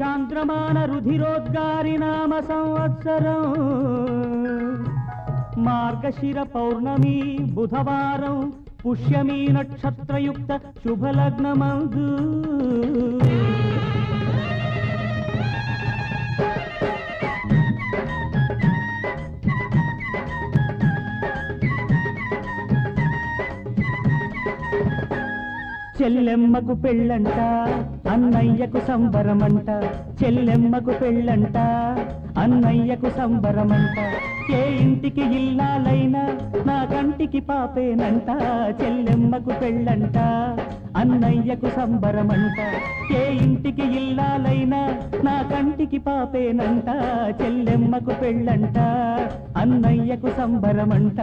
చాంద్రమాన రుధిరోద్గారి నామ సంవత్సరం. మార్గశిర పౌర్ణమి బుధవారం పుష్యమీ నక్షత్రయుక్త శుభలగ్నమందు. చెల్లెమ్మకు పెళ్ళంట అన్నయ్యకు సంబరమంట చెల్లెమ్మకు పెళ్ళంట అన్నయ్యకు సంబరమంట. ఏ ఇంటికి ఇల్లాలైనా నా కంటికి పాపేనంట చెల్లెమ్మకు పెళ్ళంట అన్నయ్యకు సంబరమంట. ఏ ఇంటికి ఇల్లాలైనా నా కంటికి పాపేనంట చెల్లెమ్మకు పెళ్ళంట అన్నయ్యకు సంబరమంట.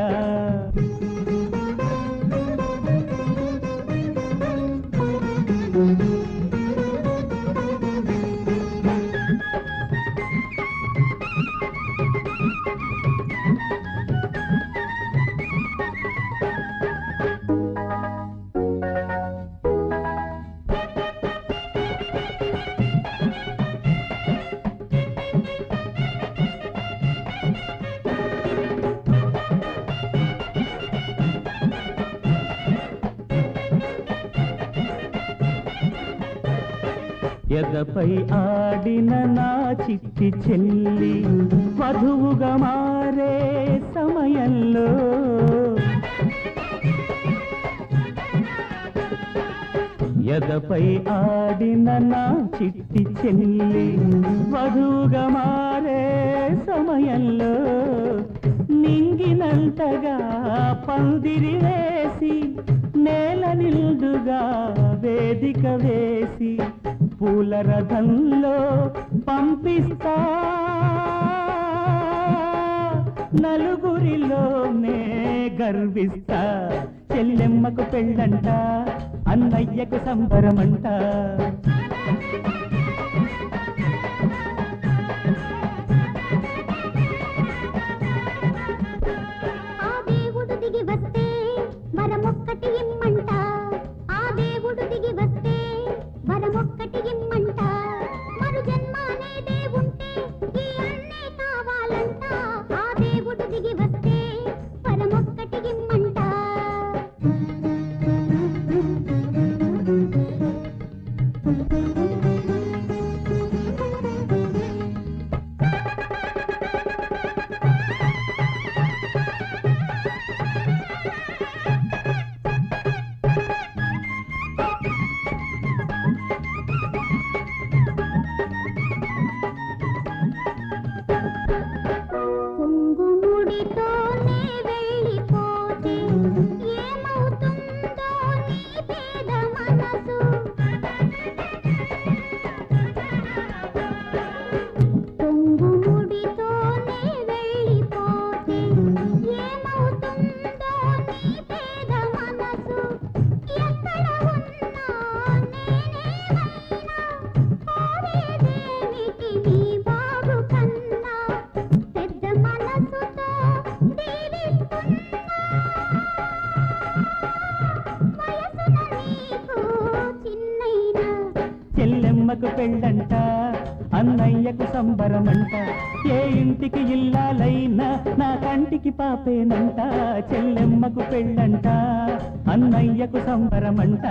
ఎదపై ఆడిన నా చిట్టి చెల్లి వధువుగా మారే సమయంలో. ఎదపై ఆడిన నా చిట్టి చెల్లి వధువుగా మారే సమయంలో. నింగినంతగా పందిరి వేసి నేల నిండుగా వేదిక వేసి పూల రథంలో పంపిస్తా నలుగురిలోనే గర్విస్తా. చెల్లెమ్మకు పెళ్ళంట అన్నయ్యకు సంబరమంట. అమ్మకు పెళ్ళంట అన్నయ్యకు సంబరమంట ఏ ఇంటికి ఇల్లాలైనా నా కంటికి పాపేనంట చెల్లెమ్మకు పెళ్ళంట అన్నయ్యకు సంబరమంట.